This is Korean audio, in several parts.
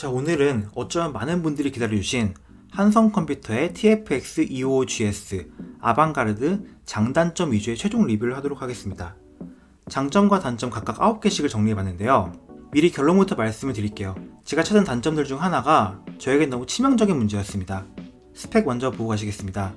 자, 오늘은 어쩌면 많은 분들이 기다려주신 한성 컴퓨터의 TFX 255GS 아방가르드 장단점 위주의 최종 리뷰를 하도록 하겠습니다. 장점과 단점 각각 9개씩을 정리해봤는데요. 미리 결론부터 말씀을 드릴게요. 제가 찾은 단점들 중 하나가 저에겐 너무 치명적인 문제였습니다. 스펙 먼저 보고 가시겠습니다.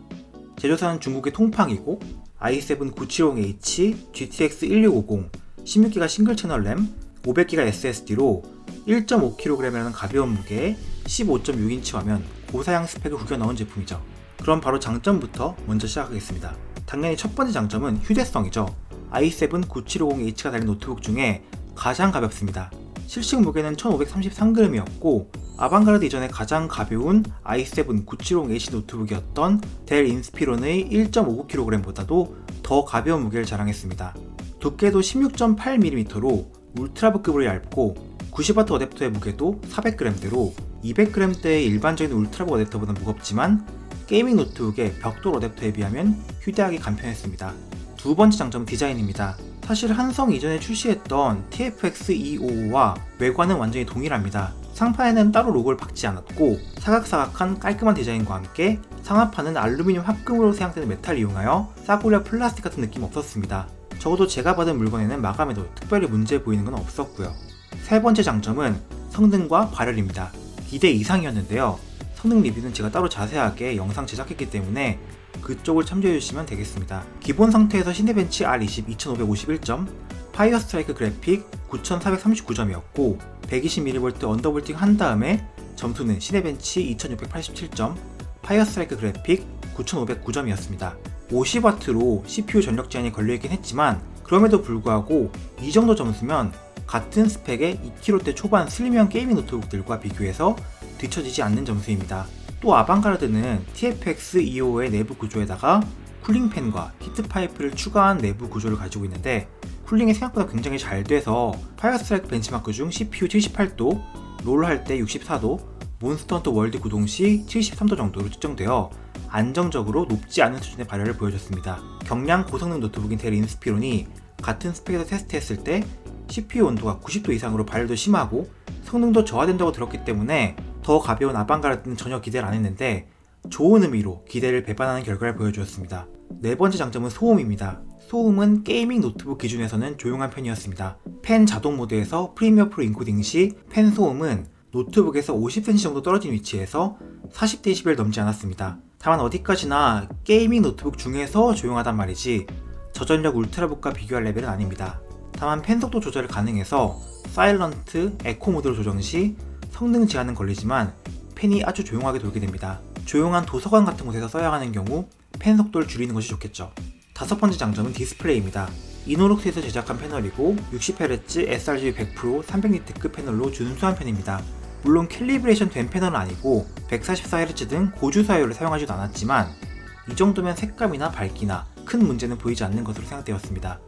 제조사는 중국의 통팡이고 i7 970H, GTX 1650, 16기가 싱글 채널 램, 500기가 SSD로 1.5kg이라는 가벼운 무게에 15.6인치 화면, 고사양 스펙을 구겨 넣은 제품이죠. 그럼 바로 장점부터 먼저 시작하겠습니다. 당연히 첫 번째 장점은 휴대성이죠. i7 9750H가 달린 노트북 중에 가장 가볍습니다. 실식 무게는 1533g이었고 아방가르드 이전에 가장 가벼운 i7 970H 노트북이었던 델 인스피론의 1.59kg보다도 더 가벼운 무게를 자랑했습니다. 두께도 16.8mm로 울트라북급으로 얇고 90W 어댑터의 무게도 400g대로 200g대의 일반적인 울트라북 어댑터보다 무겁지만 게이밍 노트북의 벽돌 어댑터에 비하면 휴대하기 간편했습니다. 두 번째 장점은 디자인입니다. 사실 한성 이전에 출시했던 TFX255와 외관은 완전히 동일합니다. 상판에는 따로 로고를 박지 않았고 사각사각한 깔끔한 디자인과 함께 상하판은 알루미늄 합금으로 사용되는 메탈을 이용하여 싸구려 플라스틱 같은 느낌 없었습니다. 적어도 제가 받은 물건에는 마감에도 특별히 문제 보이는 건 없었고요. 세 번째 장점은 성능과 발열입니다. 기대 이상이었는데요. 성능 리뷰는 제가 따로 자세하게 영상 제작했기 때문에 그쪽을 참조해 주시면 되겠습니다. 기본 상태에서 시네벤치 R20 2551점, 파이어 스트라이크 그래픽 9439점이었고 120mV 언더볼팅 한 다음에 점수는 시네벤치 2687점, 파이어 스트라이크 그래픽 9509점이었습니다. 50W로 CPU 전력 제한이 걸려있긴 했지만 그럼에도 불구하고 이 정도 점수면 같은 스펙의 2kg대 초반 슬림형 게이밍 노트북들과 비교해서 뒤처지지 않는 점수입니다. 또 아방가르드는 TFX 255의 내부 구조에다가 쿨링팬과 히트파이프를 추가한 내부 구조를 가지고 있는데 쿨링이 생각보다 굉장히 잘 돼서 파이어스트라이크 벤치마크 중 CPU 78도, 롤 할 때 64도, 몬스터 헌터 월드 구동 시 73도 정도로 측정되어 안정적으로 높지 않은 수준의 발열을 보여줬습니다. 경량 고성능 노트북인 델 인스피론이 같은 스펙에서 테스트했을 때 CPU 온도가 90도 이상으로 발열도 심하고 성능도 저하된다고 들었기 때문에 더 가벼운 아방가르드는 전혀 기대를 안 했는데 좋은 의미로 기대를 배반하는 결과를 보여주었습니다. 네 번째 장점은 소음입니다. 소음은 게이밍 노트북 기준에서는 조용한 편이었습니다. 펜 자동 모드에서 프리미어 프로 인코딩 시 펜 소음은 노트북에서 50cm 정도 떨어진 위치에서 40dB 넘지 않았습니다. 다만 어디까지나 게이밍 노트북 중에서 조용하단 말이지 저전력 울트라북과 비교할 레벨은 아닙니다. 다만 펜 속도 조절이 가능해서 사일런트, 에코 모드로 조정 시 성능 제한은 걸리지만 펜이 아주 조용하게 돌게 됩니다. 조용한 도서관 같은 곳에서 써야 하는 경우 펜 속도를 줄이는 것이 좋겠죠. 다섯 번째 장점은 디스플레이입니다. 이노룩스에서 제작한 패널이고 60Hz sRGB 100% 300니트급 패널로 준수한 편입니다. 물론 캘리브레이션 된 패널은 아니고 144Hz 등 고주 사율을 사용하지도 않았지만 이 정도면 색감이나 밝기나 큰 문제는 보이지 않는 것으로 생각되었습니다.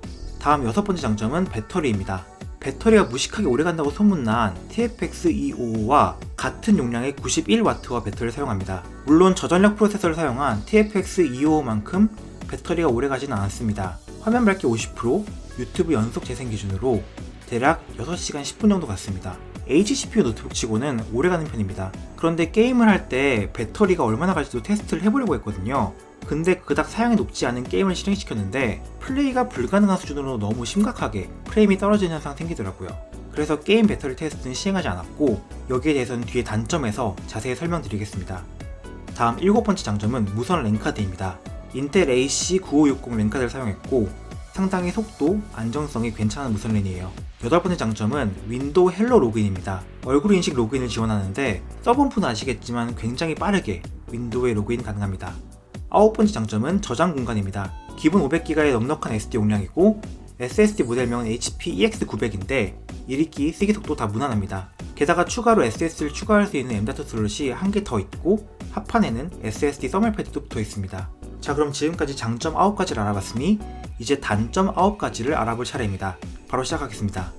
다음 여섯 번째 장점은 배터리입니다. 배터리가 무식하게 오래간다고 소문난 TFX255와 같은 용량의 91W와 배터리를 사용합니다. 물론 저전력 프로세서를 사용한 TFX255만큼 배터리가 오래가진 않았습니다. 화면 밝기 50%, 유튜브 연속 재생 기준으로 대략 6시간 10분 정도 갔습니다. HCPU 노트북 치고는 오래가는 편입니다. 그런데 게임을 할 때 배터리가 얼마나 갈지도 테스트를 해보려고 했거든요. 근데 그닥 사양이 높지 않은 게임을 실행시켰는데 플레이가 불가능한 수준으로 너무 심각하게 프레임이 떨어지는 현상 생기더라고요. 그래서 게임 배터리 테스트는 시행하지 않았고 여기에 대해서는 뒤에 단점에서 자세히 설명드리겠습니다. 다음 일곱 번째 장점은 무선 랜카드입니다. 인텔 AC9560 랜카드를 사용했고 상당히 속도, 안정성이 괜찮은 무선 랜이에요. 여덟 번째 장점은 윈도우 헬로 로그인입니다. 얼굴 인식 로그인을 지원하는데 서브분은 아시겠지만 굉장히 빠르게 윈도우에 로그인 가능합니다. 아홉 번째 장점은 저장 공간입니다. 기본 500기가의 넉넉한 SD 용량이고 SSD 모델명은 HP EX900인데 읽기, 쓰기 속도 다 무난합니다. 게다가 추가로 SSD를 추가할 수 있는 M.2 슬롯이 한 개 더 있고 하판에는 SSD 써멀 패드도 붙어 있습니다. 자 그럼 지금까지 장점 9가지를 알아봤으니 이제 단점 9가지를 알아볼 차례입니다. 바로 시작하겠습니다.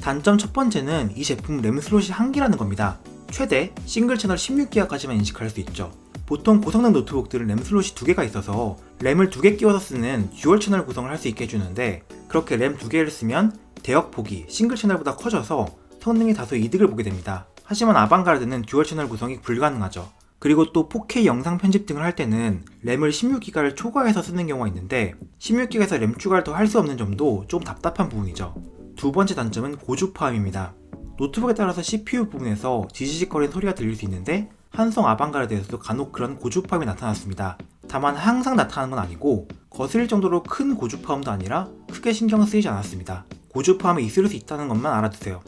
단점 첫 번째는 이 제품 램 슬롯이 한 개라는 겁니다. 최대 싱글 채널 16기가까지만 인식할 수 있죠. 보통 고성능 노트북들은 램 슬롯이 두 개가 있어서 램을 두 개 끼워서 쓰는 듀얼 채널 구성을 할 수 있게 해주는데 그렇게 램 두 개를 쓰면 대역 폭이 싱글 채널보다 커져서 성능이 다소 이득을 보게 됩니다. 하지만 아방가르드는 듀얼 채널 구성이 불가능하죠. 그리고 또 4K 영상 편집 등을 할 때는 램을 16기가를 초과해서 쓰는 경우가 있는데 16기가에서 램 추가를 더 할 수 없는 점도 좀 답답한 부분이죠. 두 번째 단점은 고주파음입니다. 노트북에 따라서 CPU 부분에서 지지직거리는 소리가 들릴 수 있는데 한성 아방가르드에서도 간혹 그런 고주파음이 나타났습니다. 다만 항상 나타나는 건 아니고 거슬릴 정도로 큰 고주파음도 아니라 크게 신경 쓰이지 않았습니다. 고주파음이 있을 수 있다는 것만 알아두세요.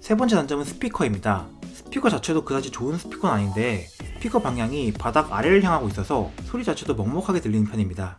세 번째 단점은 스피커입니다. 스피커 자체도 그다지 좋은 스피커는 아닌데 스피커 방향이 바닥 아래를 향하고 있어서 소리 자체도 먹먹하게 들리는 편입니다.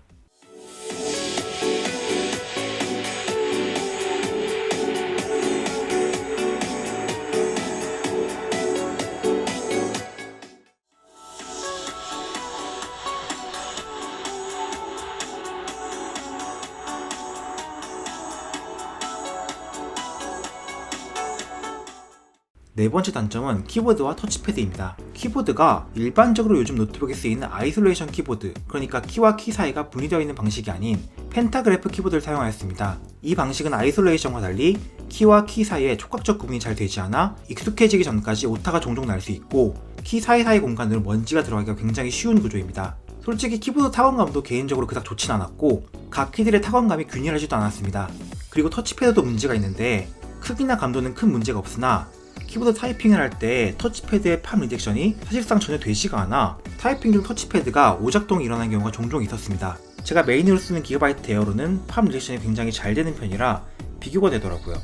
네 번째 단점은 키보드와 터치패드입니다. 키보드가 일반적으로 요즘 노트북에 쓰이는 아이솔레이션 키보드, 그러니까 키와 키 사이가 분리되어 있는 방식이 아닌 펜타그래프 키보드를 사용하였습니다. 이 방식은 아이솔레이션과 달리 키와 키 사이에 촉각적 구분이 잘 되지 않아 익숙해지기 전까지 오타가 종종 날 수 있고 키 사이사이 공간으로 먼지가 들어가기가 굉장히 쉬운 구조입니다. 솔직히 키보드 타건감도 개인적으로 그닥 좋진 않았고 각 키들의 타건감이 균일하지도 않았습니다. 그리고 터치패드도 문제가 있는데 크기나 감도는 큰 문제가 없으나 키보드 타이핑을 할 때 터치패드의 팜 리젝션이 사실상 전혀 되지가 않아 타이핑 중 터치패드가 오작동이 일어나는 경우가 종종 있었습니다. 제가 메인으로 쓰는 기가바이트 에어로는 팜 리젝션이 굉장히 잘 되는 편이라 비교가 되더라고요.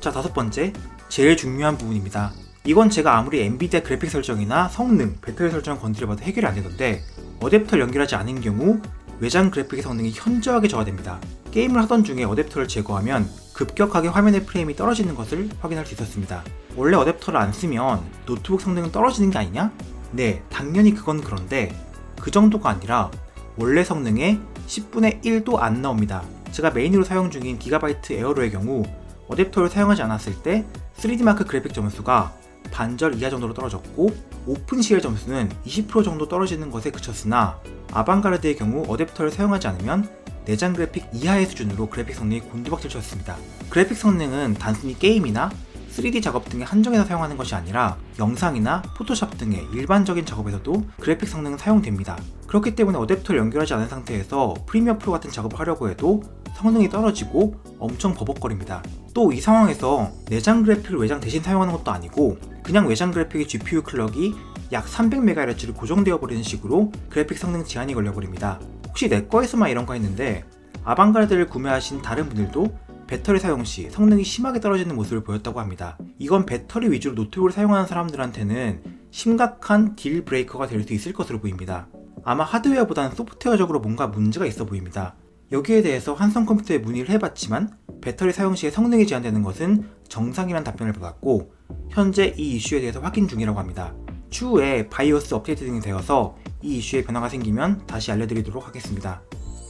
자, 다섯 번째, 제일 중요한 부분입니다. 이건 제가 아무리 엔비디아 그래픽 설정이나 성능, 배터리 설정을 건드려봐도 해결이 안 되던데 어댑터를 연결하지 않은 경우 외장 그래픽의 성능이 현저하게 저하됩니다. 게임을 하던 중에 어댑터를 제거하면 급격하게 화면의 프레임이 떨어지는 것을 확인할 수 있었습니다. 원래 어댑터를 안 쓰면 노트북 성능은 떨어지는 게 아니냐? 네, 당연히 그건 그런데 그 정도가 아니라 원래 성능의 10분의 1도 안 나옵니다. 제가 메인으로 사용 중인 기가바이트 에어로의 경우 어댑터를 사용하지 않았을 때 3D 마크 그래픽 점수가 반절 이하 정도로 떨어졌고 오픈 CL 점수는 20% 정도 떨어지는 것에 그쳤으나 아방가르드의 경우 어댑터를 사용하지 않으면 내장 그래픽 이하의 수준으로 그래픽 성능이 곤두박질 쳤습니다. 그래픽 성능은 단순히 게임이나 3D 작업 등에 한정해서 사용하는 것이 아니라 영상이나 포토샵 등의 일반적인 작업에서도 그래픽 성능은 사용됩니다. 그렇기 때문에 어댑터를 연결하지 않은 상태에서 프리미어 프로 같은 작업을 하려고 해도 성능이 떨어지고 엄청 버벅거립니다. 또 이 상황에서 내장 그래픽을 외장 대신 사용하는 것도 아니고 그냥 외장 그래픽의 GPU 클럭이 약 300MHz로 고정되어 버리는 식으로 그래픽 성능 제한이 걸려버립니다. 혹시 내 거에서만 이런 거 했는데 아방가르드를 구매하신 다른 분들도 배터리 사용 시 성능이 심하게 떨어지는 모습을 보였다고 합니다. 이건 배터리 위주로 노트북을 사용하는 사람들한테는 심각한 딜 브레이커가 될 수 있을 것으로 보입니다. 아마 하드웨어보다는 소프트웨어적으로 뭔가 문제가 있어 보입니다. 여기에 대해서 한성 컴퓨터에 문의를 해봤지만 배터리 사용 시에 성능이 제한되는 것은 정상이란 답변을 받았고 현재 이 이슈에 대해서 확인 중이라고 합니다. 추후에 바이오스 업데이트 등이 되어서 이 이슈에 변화가 생기면 다시 알려드리도록 하겠습니다.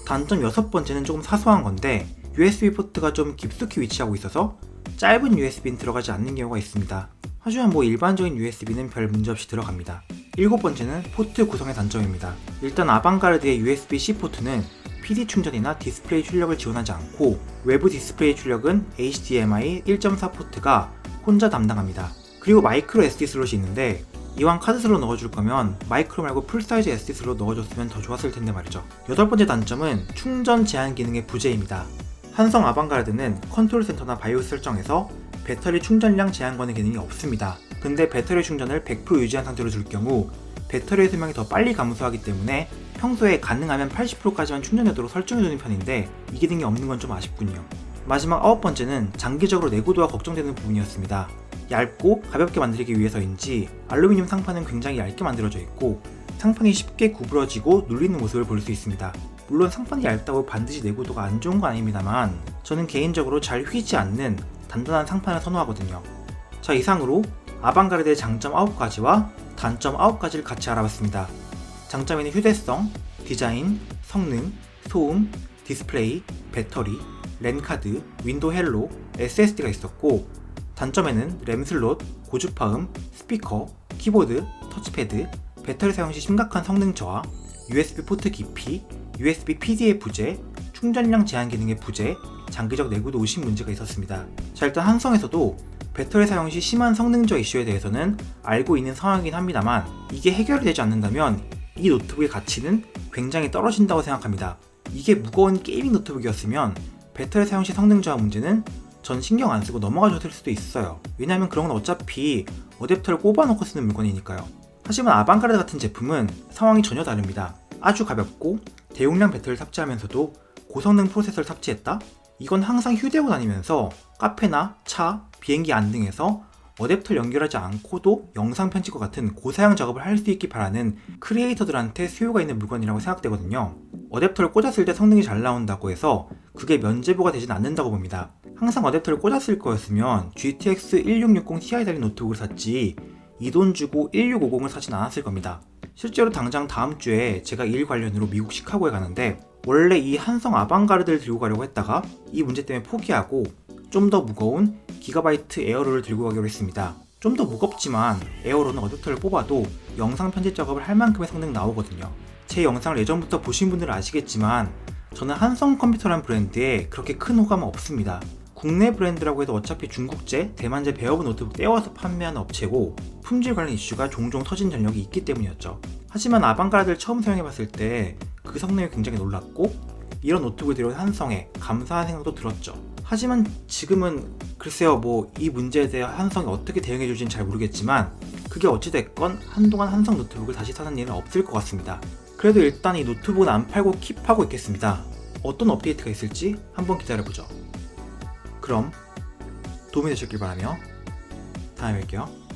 단점 여섯 번째는 조금 사소한 건데 USB 포트가 좀 깊숙이 위치하고 있어서 짧은 USB는 들어가지 않는 경우가 있습니다. 하지만 뭐 일반적인 USB는 별 문제 없이 들어갑니다. 일곱 번째는 포트 구성의 단점입니다. 일단 아방가르드의 USB-C 포트는 PD 충전이나 디스플레이 출력을 지원하지 않고 외부 디스플레이 출력은 HDMI 1.4 포트가 혼자 담당합니다. 그리고 마이크로 SD 슬롯이 있는데 이왕 카드 슬롯 넣어줄 거면 마이크로 말고 풀사이즈 슬롯 넣어줬으면 더 좋았을 텐데 말이죠. 여덟 번째 단점은 충전 제한 기능의 부재입니다. 한성 아방가르드는 컨트롤 센터나 바이오스 설정에서 배터리 충전량 제한 거는 기능이 없습니다. 근데 배터리 충전을 100% 유지한 상태로 둘 경우 배터리의 수명이 더 빨리 감소하기 때문에 평소에 가능하면 80%까지만 충전되도록 설정해두는 편인데 이 기능이 없는 건 좀 아쉽군요. 마지막 아홉 번째는 장기적으로 내구도가 걱정되는 부분이었습니다. 얇고 가볍게 만들기 위해서인지 알루미늄 상판은 굉장히 얇게 만들어져 있고 상판이 쉽게 구부러지고 눌리는 모습을 볼 수 있습니다. 물론 상판이 얇다고 반드시 내구도가 안 좋은 건 아닙니다만 저는 개인적으로 잘 휘지 않는 단단한 상판을 선호하거든요. 자 이상으로 아방가르드의 장점 9가지와 단점 9가지를 같이 알아봤습니다. 장점에는 휴대성, 디자인, 성능, 소음, 디스플레이, 배터리, 랜카드, 윈도우 헬로, SSD가 있었고 단점에는 램 슬롯, 고주파음, 스피커, 키보드, 터치패드, 배터리 사용 시 심각한 성능 저하, USB 포트 깊이, USB PD의 부재, 충전량 제한 기능의 부재, 장기적 내구도 의심 문제가 있었습니다. 자 일단 한성에서도 배터리 사용 시 심한 성능 저하 이슈에 대해서는 알고 있는 상황이긴 합니다만 이게 해결이 되지 않는다면 이 노트북의 가치는 굉장히 떨어진다고 생각합니다. 이게 무거운 게이밍 노트북이었으면 배터리 사용 시 성능 저하 문제는 전 신경 안 쓰고 넘어가줬을 수도 있어요. 왜냐면 그런 건 어차피 어댑터를 꼽아놓고 쓰는 물건이니까요. 하지만 아방가르드 같은 제품은 상황이 전혀 다릅니다. 아주 가볍고 대용량 배터리를 탑재하면서도 고성능 프로세서를 탑재했다? 이건 항상 휴대고 다니면서 카페나 차, 비행기 안 등에서 어댑터를 연결하지 않고도 영상 편집과 같은 고사양 작업을 할 수 있길 바라는 크리에이터들한테 수요가 있는 물건이라고 생각되거든요. 어댑터를 꽂았을 때 성능이 잘 나온다고 해서 그게 면제부가 되진 않는다고 봅니다. 항상 어댑터를 꽂았을 거였으면 GTX 1660 Ti 달린 노트북을 샀지 이 돈 주고 1650을 사진 않았을 겁니다. 실제로 당장 다음 주에 제가 일 관련으로 미국 시카고에 가는데 원래 이 한성 아방가르드를 들고 가려고 했다가 이 문제 때문에 포기하고 좀 더 무거운 기가바이트 에어로를 들고 가기로 했습니다. 좀 더 무겁지만 에어로는 어댑터를 뽑아도 영상 편집 작업을 할 만큼의 성능 나오거든요. 제 영상을 예전부터 보신 분들은 아시겠지만 저는 한성 컴퓨터란 브랜드에 그렇게 큰 호감은 없습니다. 국내 브랜드라고 해도 어차피 중국제, 대만제 배어브 노트북 떼와서 판매하는 업체고 품질 관련 이슈가 종종 터진 전력이 있기 때문이었죠. 하지만 아방가르드를 처음 사용해봤을 때 그 성능에 굉장히 놀랐고 이런 노트북을 들여온 한성에 감사한 생각도 들었죠. 하지만 지금은 글쎄요 뭐 이 문제에 대해 한성이 어떻게 대응해 줄지는 잘 모르겠지만 그게 어찌됐건 한동안 한성 노트북을 다시 사는 일은 없을 것 같습니다. 그래도 일단 이 노트북은 안 팔고 킵하고 있겠습니다. 어떤 업데이트가 있을지 한번 기다려보죠. 그럼 도움이 되셨길 바라며 다음에 뵐게요.